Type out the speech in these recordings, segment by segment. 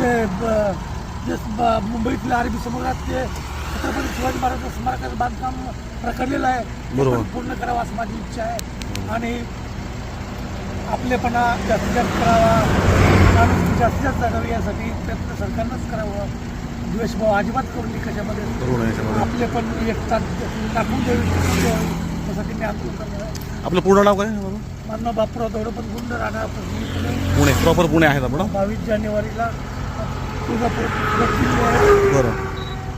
जे जे मुंबईतल्या अरबी समुद्रात ते छत्रपती शिवाजी महाराज स्मारकाचं बांधकाम रखडलेलं आहे. पूर्ण करावं असं माझी इच्छा आहे. आणि आपलेपणा जास्तीत जास्त करावा. माणूस जास्तीत जास्त जगावी यासाठी प्रयत्न सरकारनंच करावं. द्वेषभाव अजिबात करू नये कशामध्ये. आपले पण एक तास टाकून द्यावी त्यासाठी मी आंदोलन करणार आहे. आपलं पूर्ण नाव काय? बाबा मानव बापूराव दौडं पण गुंड राहणार पुणे पुणे प्रॉपर पुणे आहेत आपण. बावीस जानेवारीला तुळजापूर. बरं.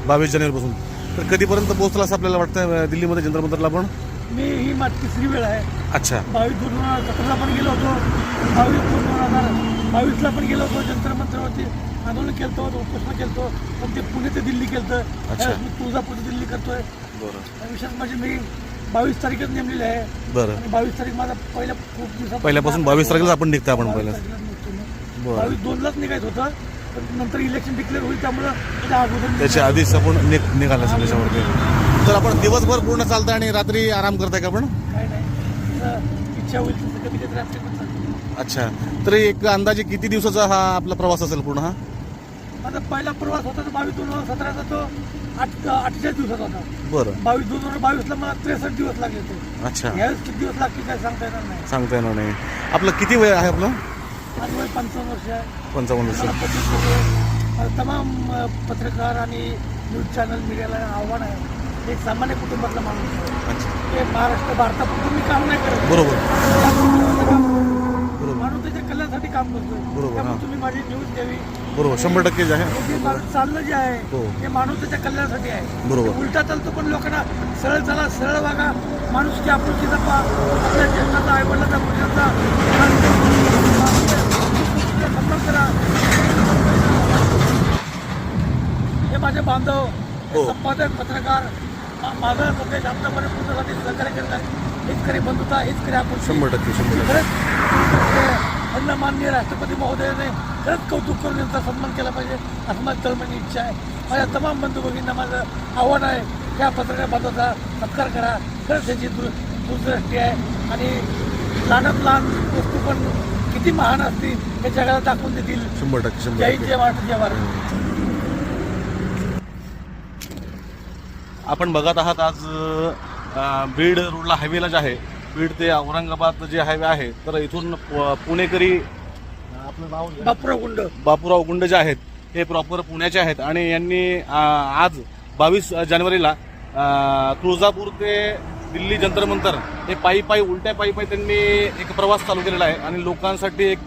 बावीस जानेवारीपासून. तर कधीपर्यंत पोहोचला असं आपल्याला वाटतं दिल्लीमध्ये जंतर मंतरला आपण? मी ही माझी तिसरी वेळ आहे. अच्छा. बावीस दोन हजार सतराला पण गेलो होतो. बावीस दोन दोन हजार बावीसला पण गेलो होतो. जंतर मंतरवरती आंदोलन केलं होतं उपोषण केलं होतं. पण ते पुणे ते दिल्ली केलं अच्छा. होतं मी तुळजापूर ते दिल्ली करतोय. बरं. विशेष म्हणजे मी बावीस तारीखच नेमलेली आहे. बरं. बावीस तारीख माझा पहिल्या खूप दिवसात पहिल्यापासून बावीस तारखेला आपण निघतो आपण पहिल्या बावीस दोनलाच निघायचं होतं. पण नंतर इलेक्शन डिक्लेअर होईल त्यामुळं त्याच्या आधीच आपण निघ निघाला असेल त्याच्यावरती तर आपण दिवसभर पूर्ण चालतं आणि रात्री आराम करताय का आपण? इच्छा होईल. अच्छा. तर एक अंदाजे किती दिवसाचा हा आपला प्रवास असेल पूर्ण हा? माझा पहिला प्रवास होता तो बावीस दोन हजार सतराचा तो आठ अठ्ठेचाळीस दिवसात होता. बरं. बावीस दोन हजार बावीसला मला त्रेसष्ट दिवस लागले होते. अच्छा. यावेळेस किती दिवस लागतील काय सांगता येणार नाही. सांगता येणार नाही. आपलं किती वय आहे आपलं? माझं पंचावन्न वर्ष. आहे पंचावन्न वर्ष. मला पस्तीस वर्ष तमाम अ, पत्रकार आणि न्यूज चॅनल मीडियाला आव्हान आहे. एक सामान्य कुटुंबातला माणूस आहे. अच्छा. हे महाराष्ट्र भारतापुरतं मी काम नाही करत. बरोबर. बरोबर. माणूस त्याच्या कल्याणासाठी काम करतोय. बरोबर, त्यामुळे हां. तुम्ही माझी न्यूज द्यावी. बरोबर शंभर टक्के जे आहे हे जे माणूस चाललं जे आहे हो. हे माणूस त्याच्या कल्याणासाठी आहे. बरोबर. ते उलटा चालतो पण लोकांना सरळ चला सरळ वागा. माणूस की आपुलकी जपा आपल्या जन्माचा आईवडिलाचा मुलाचा सन्मान करा हे माझे बांधव हे हो. संपादक पत्रकार माझा संदेश आमच्यापर्यंत पोहोचण्यासाठी सहकार्य करतात हेच खरी बंधुता हेच खरी आपण शंभर टक्के शंभर खरंच राष्ट्रपती महोदयाने खरंच कौतुक करून यांचा सन्मान केला पाहिजे असं माझी तळमणी इच्छा आहे. माझ्या तमाम बंधू भगिनींना माझं आव्हान आहे या पत्रकार बांधवाचा सत्कार करा. खरंच दूर दूरदृष्टी आहे. आणि लहानात लहान वस्तू पण किती महान असतील हे जगाला दाखवून देतील. शंभर टक्के जय जय महाराष्ट्र जय भारत. आपण बघत आहात आज बीड रोडला हायवेला जे आहे बीड ते औरंगाबाद जे हायवे आहे तर इथून प- पुणेकरी आपलं नाव. बापूराव गुंड बापूराव गुंड जे आहेत हे प्रॉपर पुण्याचे आहेत आणि यांनी आज बावीस जानेवारीला तुळजापूर ते दिल्ली जंतर मंतर हे पायी पायी उलट्या पायी पायी त्यांनी एक प्रवास चालू केलेला आहे आणि लोकांसाठी एक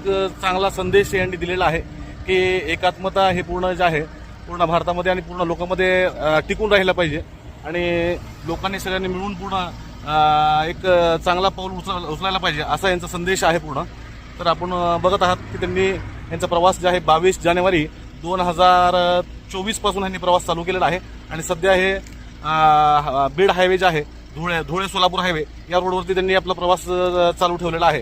चांगला संदेश यांनी दिलेला आहे की एकात्मता हे पूर्ण जे आहे पूर्ण भारतामध्ये आणि पूर्ण लोकांमध्ये टिकून राहिलं पाहिजे आणि लोकांनी सगळ्यांनी मिळून पूर्ण एक चांगला पाऊल उचल उचलायला पाहिजे असा यांचा संदेश आहे पूर्ण. तर आपण बघत आहात की त्यांनी यांचा प्रवास जे आहे बावीस जानेवारी दोन हजार चोवीसपासून यांनी प्रवास चालू केलेला आहे. आणि सध्या हे बीड हायवे जे आहे धुळे धुळे सोलापूर हायवे या रोडवरती त्यांनी आपला प्रवास चालू ठेवलेला आहे.